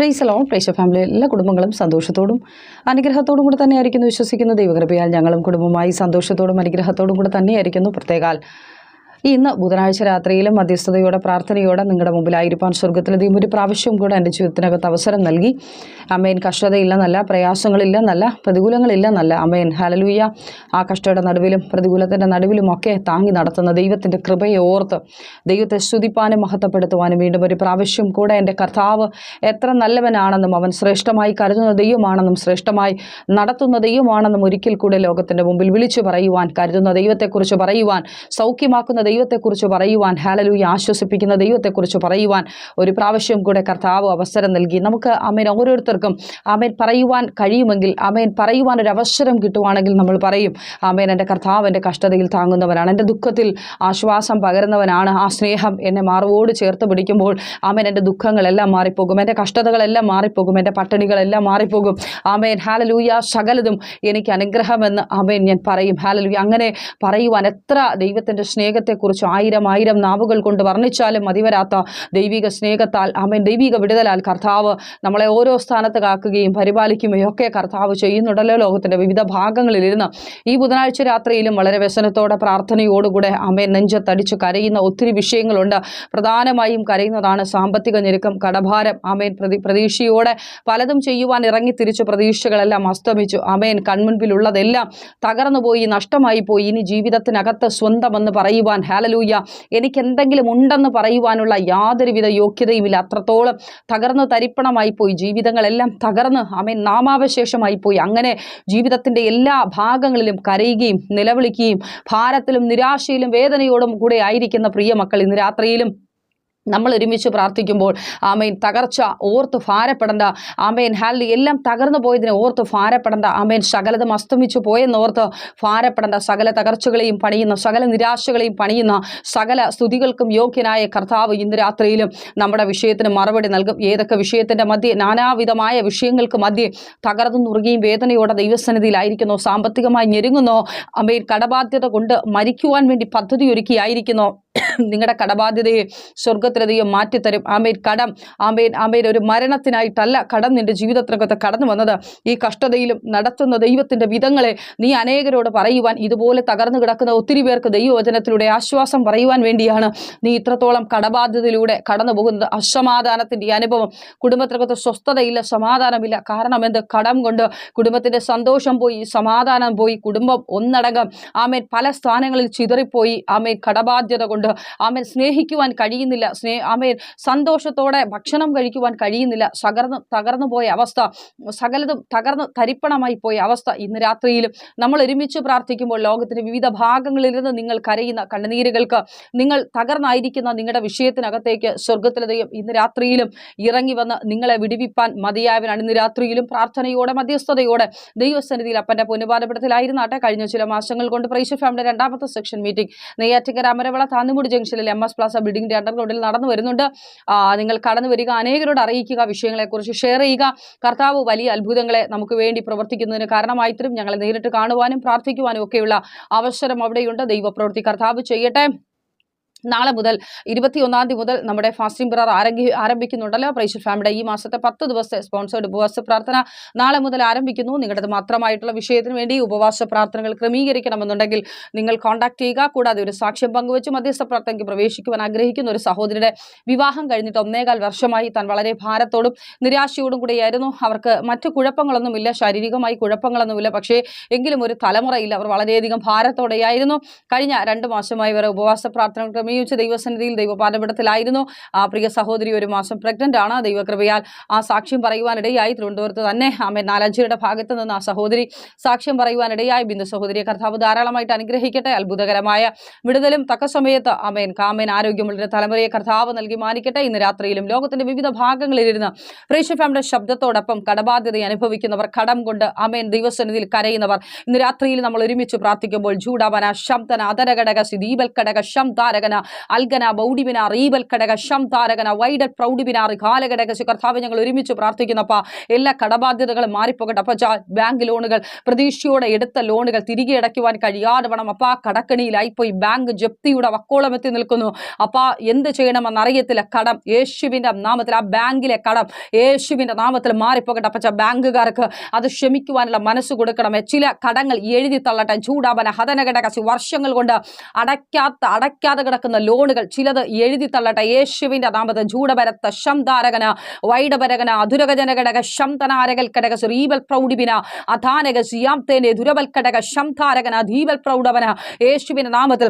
ഫ്രീസലോ പ്രേക്ഷ family എല്ലാ കുടുംബങ്ങളും സന്തോഷത്തോടും അനുഗ്രഹത്തോടും കൂടെ തന്നെയായിരിക്കുന്നു വിശ്വസിക്കുന്ന. ദൈവകൃപയാൽ ഞങ്ങളും കുടുംബമായി സന്തോഷത്തോടും അനുഗ്രഹത്തോടും കൂടെ തന്നെയായിരിക്കുന്നു. പ്രത്യേകാൽ ഇന്ന് ബുധനാഴ്ച രാത്രിയിലും മധ്യസ്ഥതയോടെ പ്രാർത്ഥനയോടെ നിങ്ങളുടെ മുമ്പിലായിരിക്കാൻ സ്വർഗത്തിലെ ദൈവം ഒരു പ്രാവശ്യം കൂടെ എന്റെ ജീവിതത്തിനകത്ത് അവസരം നൽകി. അമ്മയൻ കഷ്ടതയില്ലെന്നല്ല പ്രയാസങ്ങളില്ലെന്നല്ല പ്രതികൂലങ്ങളില്ലെന്നല്ല. അമ്മയൻ ഹലലൂയ ആ കഷ്ടയുടെ നടുവിലും പ്രതികൂലത്തിന്റെ നടുവിലും ഒക്കെ താങ്ങി നടത്തുന്ന ദൈവത്തിന്റെ കൃപയെ ഓർത്ത് ദൈവത്തെ സ്തുതിപ്പാനും മഹത്വപ്പെടുത്തുവാനും വീണ്ടും ഒരു പ്രാവശ്യം കൂടെ എന്റെ കർത്താവ് എത്ര നല്ലവനാണെന്നും അവൻ ശ്രേഷ്ഠമായി കരുതുന്ന ദൈവമാണെന്നും ശ്രേഷ്ഠമായി നടത്തുന്ന ദൈവമാണെന്നും ഒരിക്കൽ കൂടെ ലോകത്തിന്റെ മുമ്പിൽ വിളിച്ചു പറയുവാൻ കരുതുന്ന ദൈവത്തെക്കുറിച്ച് പറയുവാൻ സൗഖ്യമാക്കുന്ന ദൈവത്തെക്കുറിച്ച് പറയുവാൻ ഹാലലൂയ ആശ്വസിപ്പിക്കുന്ന ദൈവത്തെക്കുറിച്ച് പറയുവാൻ ഒരു പ്രാവശ്യം കൂടെ കർത്താവ് അവസരം നൽകി. നമുക്ക് അമേൻ ഓരോരുത്തർക്കും അമേൻ പറയുവാൻ കഴിയുമെങ്കിൽ അമേൻ പറയുവാൻ ഒരു അവസരം കിട്ടുവാണെങ്കിൽ നമ്മൾ പറയും അമേൻ എന്റെ കർത്താവ് എന്റെ കഷ്ടതയിൽ താങ്ങുന്നവനാണ് എന്റെ ദുഃഖത്തിൽ ആശ്വാസം പകരുന്നവനാണ് ആ സ്നേഹം എന്നെ മാറുവോട് ചേർത്ത് പിടിക്കുമ്പോൾ അമേൻ എന്റെ ദുഃഖങ്ങളെല്ലാം മാറിപ്പോകും എന്റെ കഷ്ടതകളെല്ലാം മാറിപ്പോകും എന്റെ പട്ടണികളെല്ലാം മാറിപ്പോകും. ആമേൻ ഹാലലൂയ സകലതും എനിക്ക് അനുഗ്രഹമെന്ന് ആമേൻ ഞാൻ പറയും. ഹാലലൂയ അങ്ങനെ പറയുവാൻ എത്ര ദൈവത്തിന്റെ സ്നേഹത്തെക്കുറിച്ച് ആയിരം ആയിരം നാവുകൾ കൊണ്ട് വർണിച്ചാലും മതിവരാത്ത ദൈവിക സ്നേഹത്താൽ ആമേൻ ദൈവിക വിടുതലാൽ കർത്താവ് നമ്മളെ ഓരോ സ്ഥാനത്ത് കാക്കുകയും പരിപാലിക്കുകയും ഒക്കെ കർത്താവ് ചെയ്യുന്നുണ്ടല്ലോ ലോകത്തിന്റെ വിവിധ ഭാഗങ്ങളിലിരുന്ന്. ഈ ബുധനാഴ്ച രാത്രിയിലും വളരെ വ്യസനത്തോടെ പ്രാർത്ഥനയോടുകൂടെ അമ്മയെ നെഞ്ചത്തടിച്ച് കരയുന്ന ഒത്തിരി വിഷയങ്ങളുണ്ട്. പ്രധാനമായും കരയുന്നതാണ് സാമ്പത്തിക ഞെരുക്കം കടഭാരം അമേൻ പ്രതി പ്രതീക്ഷയോടെ പലതും ചെയ്യുവാൻ ഇറങ്ങി തിരിച്ചു പ്രതീക്ഷകളെല്ലാം അസ്തമിച്ചു. അമേൻ കൺമുൻപിലുള്ളതെല്ലാം തകർന്നു പോയി നഷ്ടമായി പോയി ഇനി ജീവിതത്തിനകത്ത് സ്വന്തമെന്ന് പറയുവാൻ ഹാലലൂയ എനിക്ക് എന്തെങ്കിലും ഉണ്ടെന്ന് പറയുവാനുള്ള യാതൊരുവിധ യോഗ്യതയുമില്ല. അത്രത്തോളം തകർന്ന് തരിപ്പണമായി പോയി. ജീവിതങ്ങളെല്ലാം തകർന്ന് അമേൻ നാമാവശേഷമായി പോയി. അങ്ങനെ ജീവിതത്തിന്റെ എല്ലാ ഭാഗങ്ങളിലും കരയുകയും നിലവിളിക്കുകയും ഭാരത്തിലും നിരാശയിലും വേദനയോടും കൂടെ ആയിരിക്കുന്ന പ്രിയ മക്കൾ ഇന്ന് രാത്രിയിലും നമ്മൾ ഒരുമിച്ച് പ്രാർത്ഥിക്കുമ്പോൾ ആമേൻ തകർച്ച ഓർത്ത് ഭാരപ്പെടേണ്ട. ആമേൻ ഹാലി എല്ലാം തകർന്നു പോയതിനെ ഓർത്ത് ഭാരപ്പെടേണ്ട. ആമേൻ സകലതും അസ്തമിച്ചു പോയെന്നോർത്ത് ഭാരപ്പെടേണ്ട. സകല തകർച്ചകളെയും പണിയുന്ന സകല നിരാശകളെയും പണിയുന്ന സകല സ്തുതികൾക്കും യോഗ്യനായ കർത്താവ് ഇന്ന് രാത്രിയിലും നമ്മുടെ വിഷയത്തിന് മറുപടി നൽകും. ഏതൊക്കെ വിഷയത്തിന്റെ മധ്യേ നാനാവിധമായ വിഷയങ്ങൾക്ക് മധ്യേ തകർന്നു നുറുകയും വേദനയോടെ ദൈവസന്നിധിയിലായിരിക്കുന്നോ സാമ്പത്തികമായി ഞെരുങ്ങുന്നോ. ആമേൻ കടബാധ്യത കൊണ്ട് മരിക്കുവാൻ വേണ്ടി പദ്ധതി ഒരുക്കിയായിരിക്കുന്നോ. നിങ്ങളുടെ കടബാധ്യതയെ സ്വർഗത്തിലെ ദൈവം മാറ്റിത്തരും. ആമേൻ. കടം. ആമേൻ. ആമേൻ. ഒരു മരണത്തിനായിട്ടല്ല കടം നിന്റെ ജീവിതത്തിനകത്ത് കടന്നു വന്നത്. ഈ കഷ്ടതയിലും നടത്തുന്ന ദൈവത്തിന്റെ വിധങ്ങളെ നീ അനേകരോട് പറയുവാൻ ഇതുപോലെ തകർന്നു കിടക്കുന്ന ഒത്തിരി പേർക്ക് ദൈവവചനത്തിലൂടെ ആശ്വാസം പറയുവാൻ വേണ്ടിയാണ് നീ ഇത്രത്തോളം കടബാധ്യതയിലൂടെ കടന്നു പോകുന്നത്. അസമാധാനത്തിന്റെ അനുഭവം. കുടുംബത്തിനകത്ത് സ്വസ്ഥതയില്ല സമാധാനമില്ല. കാരണം എന്ത്? കടം കൊണ്ട് കുടുംബത്തിന്റെ സന്തോഷം പോയി സമാധാനം പോയി കുടുംബം ഒന്നടങ്കം. ആമേൻ. പല സ്ഥാനങ്ങളിൽ ചിതറിപ്പോയി. ആമേൻ. കടബാധ്യത കൊണ്ട്. ആമേൻ. സ്നേഹിക്കുവാൻ കഴിയുന്നില്ല. സ്നേ ആമേൻ സന്തോഷത്തോടെ ഭക്ഷണം കഴിക്കുവാൻ കഴിയുന്നില്ല. സകർന്ന് തകർന്നു പോയ അവസ്ഥ സകലതും തകർന്ന് തരിപ്പണമായി പോയ അവസ്ഥ ഇന്ന് രാത്രിയിലും. നമ്മൾ ഒരുമിച്ച് പ്രാർത്ഥിക്കുമ്പോൾ ലോകത്തിന്റെ വിവിധ ഭാഗങ്ങളിൽ നിന്ന് നിങ്ങൾ കരയുന്ന കണ്ണുനീരുകൾക്ക് നിങ്ങൾ തകർന്നായിരിക്കുന്ന നിങ്ങളുടെ വിഷയത്തിനകത്തേക്ക് സ്വർഗത്തിലെ ദൈവം ഇന്ന് രാത്രിയിലും ഇറങ്ങി വന്ന് നിങ്ങളെ വിടിവിപ്പാൻ മതിയായവനാണ് ഇന്ന് രാത്രിയിലും പ്രാർത്ഥനയോടെ മധ്യസ്ഥതയോടെ ദൈവസന്നിധിയിൽ അപ്പന്റെ പൊന്നുപാതപടത്തിലായിരുന്നാട്ടെ കഴിഞ്ഞ ചില മാസങ്ങൾ കൊണ്ട് പ്രൈസ് ഫാമിലി രണ്ടാമത്തെ സെക്ഷൻ മീറ്റിംഗ്. നെയ്യാറ്റിക്കര അമരവിള താന്നുമുടി ജംഗ്ഷനിൽ എം എസ് പ്ലാസ ബിൽഡിംഗിന്റെ അണ്ടർഗ്രൗണ്ടിൽ നടന്നു വരുന്നുണ്ട്. നിങ്ങൾ കടന്നു വരിക അനേകരോട് അറിയിക്കുക വിഷയങ്ങളെക്കുറിച്ച് ഷെയർ ചെയ്യുക. കർത്താവ് വലിയ അത്ഭുതങ്ങളെ നമുക്ക് വേണ്ടി പ്രവർത്തിക്കുന്നതിന് കാരണമായിത്തരും ഞങ്ങളെ നേരിട്ട് കാണുവാനും പ്രാർത്ഥിക്കുവാനും ഒക്കെയുള്ള അവസരം അവിടെയുണ്ട്. ദൈവപ്രവൃത്തി കർത്താവ് ചെയ്യട്ടെ. നാളെ മുതൽ ഇരുപത്തിയൊന്നാം തീയതി മുതൽ നമ്മുടെ ഫാസ്റ്റിംഗ് പ്രാർ ആരംഭി ആരംഭിക്കുന്നുണ്ടല്ലോ. പ്രൈഷ്യൽ ഫാമിലിയുടെ ഈ മാസത്തെ പത്ത് ദിവസത്തെ സ്പോൺസേഡ് ഉപവാസ പ്രാർത്ഥന നാളെ മുതൽ ആരംഭിക്കുന്നു. നിങ്ങളുടെ മാത്രമായിട്ടുള്ള വിഷയത്തിന് വേണ്ടി ഉപവാസ പ്രാർത്ഥനകൾ ക്രമീകരിക്കണമെന്നുണ്ടെങ്കിൽ നിങ്ങൾ കോൺടാക്ട് ചെയ്യുക. കൂടാതെ ഒരു സാക്ഷ്യം പങ്കുവെച്ച് മധ്യസ്ഥ പ്രാർത്ഥനയ്ക്ക് പ്രവേശിക്കുവാൻ ആഗ്രഹിക്കുന്ന ഒരു സഹോദരിയുടെ വിവാഹം കഴിഞ്ഞിട്ട് ഒന്നേകാൽ വർഷമായി താൻ വളരെ ഭാരത്തോടും നിരാശയോടും കൂടിയായിരുന്നു. അവർക്ക് മറ്റു കുഴപ്പങ്ങളൊന്നുമില്ല. ശാരീരികമായി കുഴപ്പങ്ങളൊന്നുമില്ല. പക്ഷേ എങ്കിലും ഒരു തലമുറയിൽ അവർ വളരെയധികം ഭാരത്തോടെയായിരുന്നു. കഴിഞ്ഞ രണ്ട് മാസമായി വരെ ഉപവാസ പ്രാർത്ഥന ക്രമീകരിച്ച് ദൈവസന്നിധിയിൽ ദൈവപാഠപഠത്തിലായിരുന്നു ആ പ്രിയ സഹോദരി ഒരു മാസം പ്രഗ്നന്റ് ആണ്. ദൈവകൃപയാൽ ആ സാക്ഷ്യം പറയുവാനിടയായി. തിരുവനന്തപുരത്ത് തന്നെ ആമേൻ നാലഞ്ചിയുടെ ഭാഗത്ത് നിന്ന് ആ സഹോദരി സാക്ഷ്യം പറയുവാനിടയായി. ബിന്ദു സഹോദരിയെ കർത്താവ് ധാരാളമായിട്ട് അനുഗ്രഹിക്കട്ടെ. അത്ഭുതകരമായ വിടുതലും തക്ക സമയത്ത് ആമേൻ കാമേൻ ആരോഗ്യമുള്ള തലമുറയെ കർത്താവ് നൽകി മാനിക്കട്ടെ. ഇന്ന് രാത്രിയിലും ലോകത്തിന്റെ വിവിധ ഭാഗങ്ങളിലിരുന്ന് പ്രേക്ഷഫാമിന്റെ ശബ്ദത്തോടൊപ്പം കടബാധ്യത അനുഭവിക്കുന്നവർ കടം കൊണ്ട് ആമേൻ ദൈവസന്നിധിയിൽ കരയുന്നവർ ഇന്ന് രാത്രിയിൽ നമ്മൾ ഒരുമിച്ച് പ്രാർത്ഥിക്കുമ്പോൾ ജൂഡാവന ശബ്ദന അതരഘടക സിദീപൽ ഘടക ശം താരകന അൽഗന ബൗഡിബിന ഘടക ഷം താരകന വൈഡൽ പ്രൗഡിബിനാർ കാലഘടക കർത്താവ് ഞങ്ങൾ ഒരുമിച്ച് പ്രാർത്ഥിക്കുന്നപ്പ എല്ലാ കടബാധ്യതകളും മാറിപ്പോകട്ടെ. അപ്പ ബാങ്ക് ലോണുകൾ പ്രതീക്ഷയോടെ എടുത്ത ലോണുകൾ തിരികെ അടയ്ക്കുവാൻ കഴിയാതെ വേണം അപ്പ കടക്കണിയിലായിപ്പോയി. ബാങ്ക് ജപ്തിയുടെ വക്കോളം എത്തി നിൽക്കുന്നു. അപ്പ എന്ത് ചെയ്യണമെന്ന് അറിയത്തില്ല. കടം യേശുവിന്റെ നാമത്തിൽ ആ ബാങ്കിലെ കടം യേശുവിന്റെ നാമത്തിൽ മാറിപ്പോകട്ടെ. അപ്പച്ച ബാങ്കുകാർക്ക് അത് ക്ഷമിക്കുവാനുള്ള മനസ്സ് കൊടുക്കണമേ ചില കടങ്ങൾ എഴുതി തള്ളട്ടെ. ചൂടാപന ഹതനഘടകശി വർഷങ്ങൾ കൊണ്ട് അടയ്ക്കാത്ത അടയ്ക്കാതെ കിടക്കുന്ന ലോണുകൾ ചിലത് എഴുതി തള്ളട്ടെ. യേശുവിന്റെ അതാമത് ജൂടപരത്ത ശംധാരകന അധുരകജനഘടക ശംതനാരകൽ കടക ശ്രീബൽ പ്രൗഢിപിന അധാനക സിയാംതേനെ ദുരവൽക്കടക കടക ശംധാരകന ധീബൽ പ്രൗഢവന. യേശുവിന്റെ നാമത്തിൽ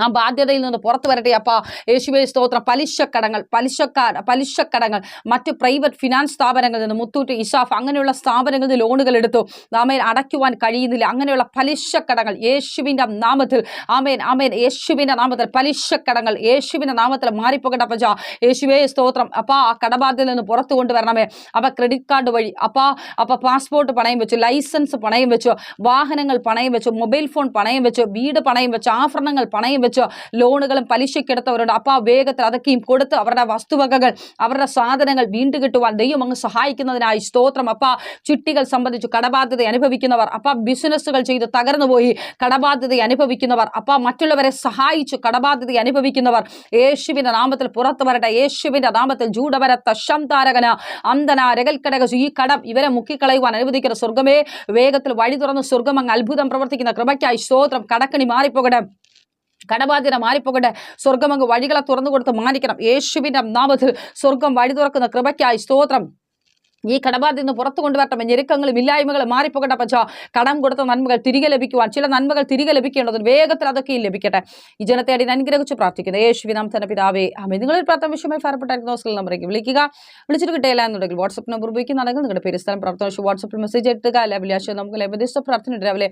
ആ ബാധ്യതയിൽ നിന്ന് പുറത്തു വരട്ടെ അപ്പ. യേശുവേ സ്തോത്രം. പലിശക്കടങ്ങൾ പലിശക്കാർ പലിശക്കടങ്ങൾ മറ്റ് പ്രൈവറ്റ് ഫിനാൻസ് സ്ഥാപനങ്ങളിൽ നിന്ന് മുത്തൂറ്റ് ഇഷാഫ് അങ്ങനെയുള്ള സ്ഥാപനങ്ങളിൽ നിന്ന് ലോണുകൾ എടുത്തു. ആമേൻ. അടയ്ക്കുവാൻ കഴിയുന്നില്ല. അങ്ങനെയുള്ള പലിശക്കടങ്ങൾ യേശുവിന്റെ നാമത്തിൽ. ആമേൻ ആമേൻ. യേശുവിന്റെ നാമത്തിൽ പലിശക്കടങ്ങൾ യേശുവിന്റെ നാമത്തിൽ മാറിപ്പോകട്ടെ അപ്പച്ച യേശുവേ സ്തോത്രം. അപ്പ ആ കടബാധ്യതയിൽ നിന്ന് പുറത്തു കൊണ്ടുവരണമേ. അപ്പ ക്രെഡിറ്റ് കാർഡ് വഴി അപ്പ അപ്പ പാസ്പോർട്ട് പണയം വെച്ചു ലൈസൻസ് പണയം വെച്ചു വാഹനങ്ങൾ പണയം വെച്ചു മൊബൈൽ ഫോൺ പണയം വെച്ചു വീട് പണയം വെച്ചു ആഭരണങ്ങൾ പണയം വെച്ച് ലോണുകളും പലിശക്കെടുത്തവരുണ്ട് അപ്പോൾ ആ വേഗത്തിൽ അതൊക്കെയും കൊടുത്ത് അവരുടെ വസ്തുവകകൾ അവരുടെ സാധനങ്ങൾ വീണ്ടും കിട്ടുവാൻ ദൈവം അങ്ങ് സഹായിക്കുന്നതിനായി സ്തോത്രം. അപ്പ ചിട്ടികൾ സംബന്ധിച്ച് കടബാധ്യത അനുഭവിക്കുന്നവർ അപ്പ ബിസിനസ്സുകൾ ചെയ്ത് തകർന്നുപോയി കടബാധ്യത അനുഭവിക്കുന്നവർ അപ്പ മറ്റുള്ളവരെ സഹായിച്ചു കടബാധ്യത അനുഭവിക്കുന്നവർ യേശുവിന്റെ നാമത്തിൽ പുറത്തു വരട്ടെ. യേശുവിന്റെ നാമത്തിൽ ജൂഡവരത്ത ശംതാരകന അന്തന രകൽക്കടക ഈ കടം ഇവരെ മുക്കിക്കളയുവാൻ അനുവദിക്കുന്ന സ്വർഗമേ വേഗത്തിൽ വഴി തുറന്ന് സ്വർഗം അങ്ങ് അത്ഭുതം പ്രവർത്തിക്കുന്ന കൃപയ്ക്കായി സ്തോത്രം. കടക്കണി മാറിപ്പോകട്ടെ. കടബാധ്യത മാറിപ്പോകട്ടെ. സ്വർഗം അങ്ങ് വഴികളെ തുറന്നു കൊടുത്ത് മാനിക്കണം. യേശുവിന്റെ നാമത്തിൽ സ്വർഗം വഴി തുറക്കുന്ന കൃപയ്ക്കായി സ്തോത്രം. ഈ കടബാധ്യത നിന്ന് പുറത്തു കൊണ്ടുവരട്ടെ. ഞെരുക്കങ്ങളും ഇല്ലായ്മകളും മാറിപ്പോകട്ടെ പച്ച കടം കൊടുത്ത നന്മകൾ തിരികെ ലഭിക്കുവാൻ ചില നന്മകൾ തിരികെ ലഭിക്കേണ്ടതും വേഗത്തിൽ അതൊക്കെ ലഭിക്കട്ടെ. ഈ ജനത്തെ അടി അനുഗ്രഹിച്ച് പ്രാർത്ഥിക്കുന്നു. യേശുവിനാം തന്നെ പിതാവേ. അമ്മ നിങ്ങളൊരു പ്രാർത്ഥന വിഷയമായി ഫലപ്പെട്ടായിരിക്കുന്ന ഹോസ്റ്റൽ നമ്പറേക്ക് വിളിക്കുക. വിളിച്ചിട്ട് കിട്ടിയില്ല എന്നുണ്ടെങ്കിൽ വാട്സപ്പ് നമ്പർ ഉപയോഗിക്കുന്നുണ്ടെങ്കിൽ നിങ്ങളുടെ പേര് സ്ഥലം പ്രാർത്ഥന വാട്സപ്പിൽ മെസ്സേജ് എടുത്തുക അല്ല വെള്ളിയാഴ്ച നമുക്ക് ലഭ്യത പ്രാർത്ഥന രാവിലെ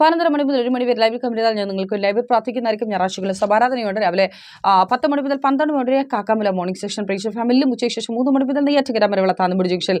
പതിനൊന്നര മണി മുതൽ ഒരു മണി വരെ ലൈവിൽ കമ്പനി ഞാൻ നിങ്ങൾക്ക് ലൈവിൽ പ്രാർത്ഥിക്കുന്നതായിരിക്കും. ഞായറാഴ്ചകളിൽ സഭാരാധനയുണ്ട് രാവിലെ പത്ത് മണി മുതൽ പന്ത്രണ്ട് മണി വരെ കാക്കാമല മോർണിംഗ് സെഷൻ പ്രേക്ഷക ഫാമിലി ഉച്ചയ്ക്ക് ശേഷം മൂന്ന് മണി മുതൽ നെയ്യാറ്റുകര വരെയുള്ള താന്നുപിടി ജംഗ്ഷനിൽ